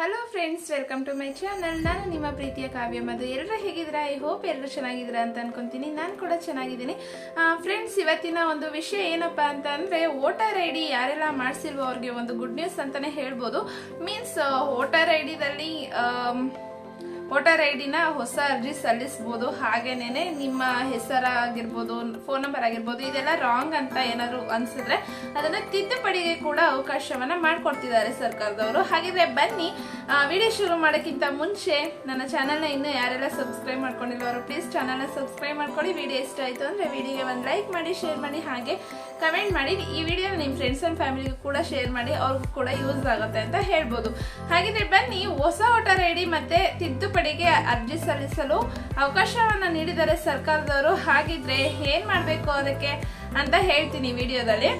Hello friends welcome to my channel ನಾನು ನಿಮ್ಮ ಪ್ರೀತಿಯ ಕಾವ್ಯ ಮಧು. ಎಲ್ಲರೂ ಹೇಗಿದ್ದೀರಾ? ಐ ಹೋಪ್ ಎಲ್ಲರೂ ಚೆನ್ನಾಗಿದ್ದೀರಾ ಅಂತ ಅನ್ಕೊಂತೀನಿ. ನಾನು ಕೂಡ ಚೆನ್ನಾಗಿದ್ದೀನಿ. ಫ್ರೆಂಡ್ಸ್ ಇವತ್ತಿನ ಒಂದು ವಿಷಯ ಏನಪ್ಪ ಅಂತ ಅಂದರೆ ವೋಟರ್ ಐ ಡಿ ಯಾರೆಲ್ಲ ಮಾಡಿಸಿಲ್ವೋ ಅವ್ರಿಗೆ ಒಂದು ಗುಡ್ ನ್ಯೂಸ್ ಅಂತಾನೆ ಹೇಳ್ಬೋದು. ಮೀನ್ಸ್ ವೋಟರ್ ಐ ಡಿದಲ್ಲಿ ವೋಟರ್ ಐ ಡಿನ ಹೊಸ ಅರ್ಜಿ ಸಲ್ಲಿಸ್ಬೋದು. ಹಾಗೇನೆ ನಿಮ್ಮ ಹೆಸರಾಗಿರ್ಬೋದು ಫೋನ್ ನಂಬರ್ ಆಗಿರ್ಬೋದು, ಇದೆಲ್ಲ ರಾಂಗ್ ಅಂತ ಏನಾದ್ರು ಅನ್ಸಿದ್ರೆ ಅದನ್ನ ತಿದ್ದುಪಡಿಗೆ ಕೂಡ ಅವಕಾಶವನ್ನ ಮಾಡ್ಕೊಡ್ತಿದ್ದಾರೆ ಸರ್ಕಾರದವರು. ಹಾಗಿದ್ರೆ ಬನ್ನಿ ವಿಡಿಯೋ ಶುರು ಮಾಡೋಕ್ಕಿಂತ ಮುಂಚೆ ನನ್ನ ಚಾನಲ್ನ ಇನ್ನೂ ಯಾರೆಲ್ಲ ಸಬ್ಸ್ಕ್ರೈಬ್ ಮಾಡ್ಕೊಂಡಿಲ್ಲ ಅವರು ಪ್ಲೀಸ್ ಚಾನಲ್ನ ಸಬ್ಸ್ಕ್ರೈಬ್ ಮಾಡ್ಕೊಳ್ಳಿ. ವಿಡಿಯೋ ಇಷ್ಟ ಆಯಿತು ಅಂದರೆ ವಿಡಿಯೋಗೆ ಒಂದು ಲೈಕ್ ಮಾಡಿ ಶೇರ್ ಮಾಡಿ, ಹಾಗೆ ಕಮೆಂಟ್ ಮಾಡಿ. ಈ ವಿಡಿಯೋ ನಿಮ್ಮ ಫ್ರೆಂಡ್ಸ್ ಆ್ಯಂಡ್ ಫ್ಯಾಮಿಲಿಗೂ ಕೂಡ ಶೇರ್ ಮಾಡಿ, ಅವ್ರಿಗೂ ಕೂಡ ಯೂಸ್ ಆಗುತ್ತೆ ಅಂತ ಹೇಳ್ಬೋದು. ಹಾಗಿದ್ರೆ ಬನ್ನಿ, ಹೊಸ ವೋಟರ್ ಐ ಡಿ ಮತ್ತೆ ತಿದ್ದುಪಡಿಗೆ ಅರ್ಜಿ ಸಲ್ಲಿಸಲು ಅವಕಾಶವನ್ನ ನೀಡಿದರೆ ಸರ್ಕಾರದವರು ಹಾಗಿದ್ರೆ ಏನ್ ಮಾಡಬೇಕು ಅದಕ್ಕೆ ಅಂತ ಹೇಳ್ತೀನಿ ವಿಡಿಯೋದಲ್ಲಿ.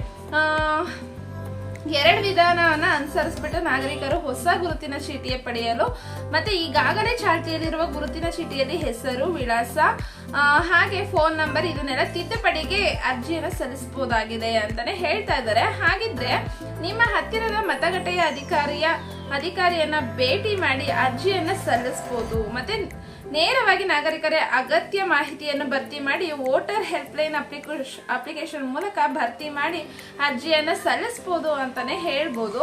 ಎರಡು ವಿಧಾನವನ್ನ ಅನುಸರಿಸ್ಬಿಟ್ಟು ನಾಗರಿಕರು ಹೊಸ ಗುರುತಿನ ಚೀಟಿಯ ಪಡೆಯಲು ಮತ್ತೆ ಈಗಾಗಲೇ ಚಾಲ್ತಿಯಲ್ಲಿರುವ ಗುರುತಿನ ಚೀಟಿಯಲ್ಲಿ ಹೆಸರು, ವಿಳಾಸ ಹಾಗೆ ಫೋನ್ ನಂಬರ್ ಇದನ್ನೆಲ್ಲ ತಿದ್ದುಪಡಿಗೆ ಅರ್ಜಿಯನ್ನು ಸಲ್ಲಿಸಬಹುದಾಗಿದೆ ಅಂತಾನೆ ಹೇಳ್ತಾ ಇದ್ದಾರೆ. ಹಾಗಿದ್ರೆ ನಿಮ್ಮ ಹತ್ತಿರದ ಮತಗಟ್ಟೆಯ ಅಧಿಕಾರಿಯ ಅಧಿಕಾರಿಯನ್ನ ಭೇಟಿ ಮಾಡಿ ಅರ್ಜಿಯನ್ನ ಸಲ್ಲಿಸಬಹುದು ಮತ್ತೆ ನೇರವಾಗಿ ನಾಗರಿಕರ ಅಗತ್ಯ ಮಾಹಿತಿಯನ್ನು ಭರ್ತಿ ಮಾಡಿ ವೋಟರ್ ಹೆಲ್ಪ್ಲೈನ್ ಅಪ್ಲಿಕೇಶನ್ ಅಪ್ಲಿಕೇಶನ್ ಮೂಲಕ ಭರ್ತಿ ಮಾಡಿ ಅರ್ಜಿಯನ್ನ ಸಲ್ಲಿಸಬಹುದು ಅಂತಾನೆ ಹೇಳ್ಬೋದು.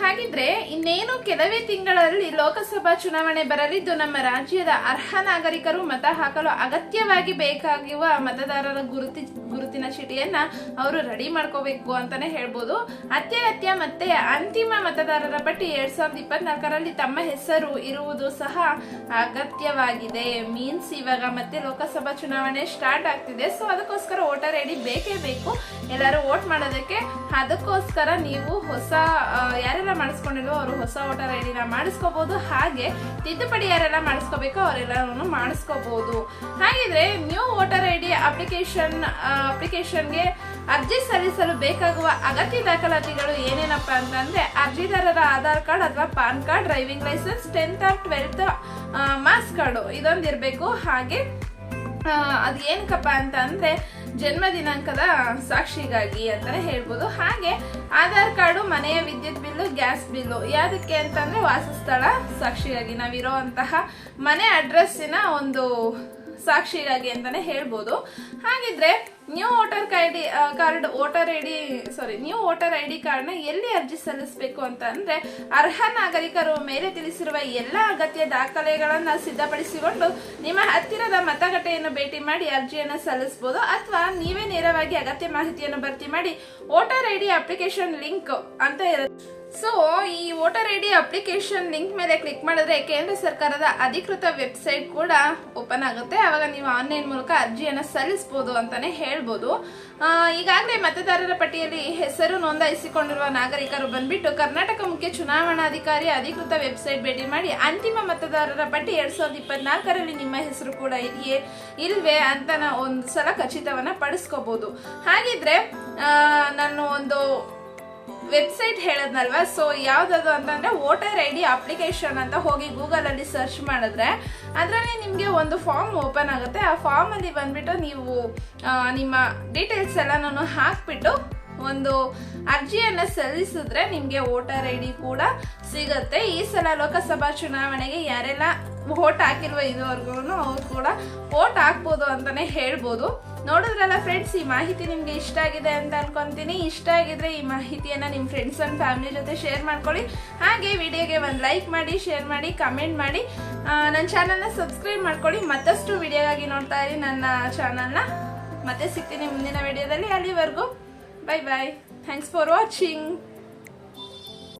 ಹಾಗಿದ್ರೆ ಇನ್ನೇನು ಕೆಲವೇ ತಿಂಗಳಲ್ಲಿ ಲೋಕಸಭಾ ಚುನಾವಣೆ ಬರಲಿದ್ದು ನಮ್ಮ ರಾಜ್ಯದ ಅರ್ಹ ನಾಗರಿಕರು ಮತ ಹಾಕಲು ಅಗತ್ಯವಾಗಿ ಬೇಕಾಗಿರುವ ಮತದಾರರ ಗುರುತಿ ಗುರುತಿನ ಚೀಟಿಯನ್ನ ಅವರು ರೆಡಿ ಮಾಡ್ಕೋಬೇಕು ಅಂತಾನೆ ಹೇಳ್ಬೋದು. ಅತ್ಯಗತ್ಯ ಮತ್ತೆ ಅಂತಿಮ ಮತದಾರರ ಪಟ್ಟಿ ಎರಡ್ ಸಾವಿರದ ಇಪ್ಪತ್ನಾಲ್ಕರಲ್ಲಿ ತಮ್ಮ ಹೆಸರು ಇರುವುದು ಸಹ ಅಗತ್ಯವಾಗಿದೆ. ಮೀನ್ಸ್ ಇವಾಗ ಮತ್ತೆ ಲೋಕಸಭಾ ಚುನಾವಣೆ ಸ್ಟಾರ್ಟ್ ಆಗ್ತಿದೆ. ಸೊ ಅದಕ್ಕೋಸ್ಕರ ವೋಟರ್ ಐ ಡಿ ಬೇಕೇ ಬೇಕು. ಎಲ್ಲರೂ ವೋಟ್ ಮಾಡೋದಕ್ಕೆ. ಅದಕ್ಕೋಸ್ಕರ ನೀವು ಹೊಸ ಆ, ಯಾರೆಲ್ಲ ಮಾಡಿಸ್ಕೊಂಡಿಲ್ವೋ, ಅವರು ಹೊಸ ವೋಟರ್ ಐ ಡಿನ ಮಾಡಿಸ್ಕೋಬಹುದು ಹಾಗೆ ತಿದ್ದುಪಡಿ ಯಾರೆಲ್ಲ ಮಾಡಿಸ್ಕೋಬೇಕೋ ಅವರೆಲ್ಲರೂ ಮಾಡಿಸ್ಕೋಬಹುದು ಹಾಗಿದ್ರೆ new voter I D application ಅಪ್ಲಿಕೇಶನ್ಗೆ ಅರ್ಜಿ ಸಲ್ಲಿಸಲು ಬೇಕಾಗುವ ಅಗತ್ಯ ದಾಖಲಾತಿಗಳು ಏನೇನಪ್ಪ ಅಂತಂದ್ರೆ ಅರ್ಜಿದಾರರ ಆಧಾರ್ ಕಾರ್ಡ್ ಅಥವಾ PAN card driving licence tenth or twelfth marks card ಇದೊಂದು ಇರಬೇಕು ಹಾಗೆ ಅದ್ ಏನಕ್ಕಪ್ಪ ಅಂತ ಅಂದ್ರೆ ಜನ್ಮ ದಿನಾಂಕದ ಸಾಕ್ಷಿಗಾಗಿ ಅಂತಾನೆ ಹೇಳ್ಬೋದು. ಹಾಗೆ ಆಧಾರ್ ಕಾರ್ಡು, ಮನೆಯ ವಿದ್ಯುತ್ ಬಿಲ್ಲು, ಗ್ಯಾಸ್ ಬಿಲ್ಲು ಯಾವುದಕ್ಕೆ ಅಂತಂದ್ರೆ ವಾಸಸ್ಥಳ ಸಾಕ್ಷಿಗಾಗಿ ನಾವಿರೋಂತಹ ಮನೆ ಅಡ್ರೆಸ್ಸಿನ ಒಂದು ಸಾಕ್ಷಿಗಾಗಿ ಅಂತಾನೆ ಹೇಳ್ಬೋದು. ಹಾಗಿದ್ರೆ new voter ID card voter I D sorry new voter I D ಕಾರ್ಡ್ನ ಎಲ್ಲಿ ಅರ್ಜಿ ಸಲ್ಲಿಸಬೇಕು ಅಂತ ಅಂದರೆ ಅರ್ಹ ನಾಗರಿಕರು ಮೇಲೆ ತಿಳಿಸಿರುವ ಎಲ್ಲ ಅಗತ್ಯ ದಾಖಲೆಗಳನ್ನು ಸಿದ್ಧಪಡಿಸಿಕೊಂಡು ನಿಮ್ಮ ಹತ್ತಿರದ ಮತಗಟ್ಟೆಯನ್ನು ಭೇಟಿ ಮಾಡಿ ಅರ್ಜಿಯನ್ನು ಸಲ್ಲಿಸಬಹುದು ಅಥವಾ ನೀವೇ ನೇರವಾಗಿ ಅಗತ್ಯ ಮಾಹಿತಿಯನ್ನು ಭರ್ತಿ ಮಾಡಿ voter I D application link ಅಂತ ಇರುತ್ತೆ. ಸೊ ಈ voter I D application link ಮೇಲೆ ಕ್ಲಿಕ್ ಮಾಡಿದ್ರೆ ಕೇಂದ್ರ ಸರ್ಕಾರದ ಅಧಿಕೃತ ವೆಬ್ಸೈಟ್ ಕೂಡ ಓಪನ್ ಆಗುತ್ತೆ. ಅವಾಗ ನೀವು ಆನ್ಲೈನ್ ಮೂಲಕ ಅರ್ಜಿಯನ್ನು ಸಲ್ಲಿಸಬಹುದು ಅಂತಾನೆ ಹೇಳ್ಬೋದು. ಈಗಾಗಲೇ ಮತದಾರರ ಪಟ್ಟಿಯಲ್ಲಿ ಹೆಸರು ನೋಂದಾಯಿಸಿಕೊಂಡಿರುವ ನಾಗರಿಕರು ಬಂದ್ಬಿಟ್ಟು ಕರ್ನಾಟಕ ಮುಖ್ಯ ಚುನಾವಣಾಧಿಕಾರಿ ಅಧಿಕೃತ ವೆಬ್ಸೈಟ್ ಭೇಟಿ ಮಾಡಿ ಅಂತಿಮ ಮತದಾರರ ಪಟ್ಟಿ ಎರಡ್ ಸಾವಿರದ ಇಪ್ಪತ್ನಾಲ್ಕರಲ್ಲಿ ನಿಮ್ಮ ಹೆಸರು ಕೂಡ ಇದೆಯೇ ಇಲ್ವೇ ಅಂತ ಒಂದು ಸಲ ಖಚಿತವನ್ನ ಪಡಿಸ್ಕೋಬಹುದು ಹಾಗಿದ್ರೆ ನಾನು ವೆಬ್ಸೈಟ್ ಹೇಳದ್ನಲ್ವಾ? ಸೊ ಯಾವ್ದದು ಅಂತಂದ್ರೆ ವೋಟರ್ ಐ ಡಿ ಅಪ್ಲಿಕೇಶನ್ ಅಂತ ಹೋಗಿ ಗೂಗಲ್ ಅಲ್ಲಿ ಸರ್ಚ್ ಮಾಡಿದ್ರೆ ಅದರಲ್ಲಿ ನಿಮಗೆ ಒಂದು ಫಾರ್ಮ್ ಓಪನ್ ಆಗುತ್ತೆ. ಆ ಫಾರ್ಮ್ ಅಲ್ಲಿ ಬಂದ್ಬಿಟ್ಟು ನೀವು ನಿಮ್ಮ ಡೀಟೇಲ್ಸ್ ಎಲ್ಲನೂ ಹಾಕ್ಬಿಟ್ಟು ಒಂದು ಅರ್ಜಿಯನ್ನ ಸಲ್ಲಿಸಿದ್ರೆ ನಿಮ್ಗೆ ವೋಟರ್ ಐ ಡಿ ಕೂಡ ಸಿಗುತ್ತೆ. ಈ ಸಲ ಲೋಕಸಭಾ ಚುನಾವಣೆಗೆ ಯಾರೆಲ್ಲ ವೋಟ್ ಹಾಕಿಲ್ವ ಇದುವರೆಗೂ ಅವ್ರು ಕೂಡ ವೋಟ್ ಹಾಕ್ಬೋದು ಅಂತಾನೆ ಹೇಳ್ಬೋದು. ನೋಡಿದ್ರಲ್ಲ ಫ್ರೆಂಡ್ಸ್ ಈ ಮಾಹಿತಿ ನಿಮ್ಗೆ ಇಷ್ಟ ಆಗಿದೆ ಅಂತ ಅನ್ಕೊಂತೀನಿ. ಇಷ್ಟ ಆಗಿದ್ರೆ ಈ ಮಾಹಿತಿಯನ್ನ ನಿಮ್ಮ ಫ್ರೆಂಡ್ಸ್ ಅಂಡ್ ಫ್ಯಾಮಿಲಿ ಜೊತೆ ಶೇರ್ ಮಾಡ್ಕೊಳ್ಳಿ. ಹಾಗೆ ವಿಡಿಯೋಗೆ ಒಂದು ಲೈಕ್ ಮಾಡಿ ಶೇರ್ ಮಾಡಿ ಕಮೆಂಟ್ ಮಾಡಿ. ನನ್ನ ಚಾನಲ್ನ ಸಬ್ಸ್ಕ್ರೈಬ್ ಮಾಡ್ಕೊಳ್ಳಿ. ಮತ್ತಷ್ಟು ವಿಡಿಯೋಗಾಗಿ ನೋಡ್ತಾ ಇರಿ ನನ್ನ ಚಾನಲ್ನ ಮತ್ತೆ ಸಿಗ್ತೀನಿ ಮುಂದಿನ ವಿಡಿಯೋದಲ್ಲಿ ಅಲ್ಲಿವರೆಗೂ. Bye bye thanks for watching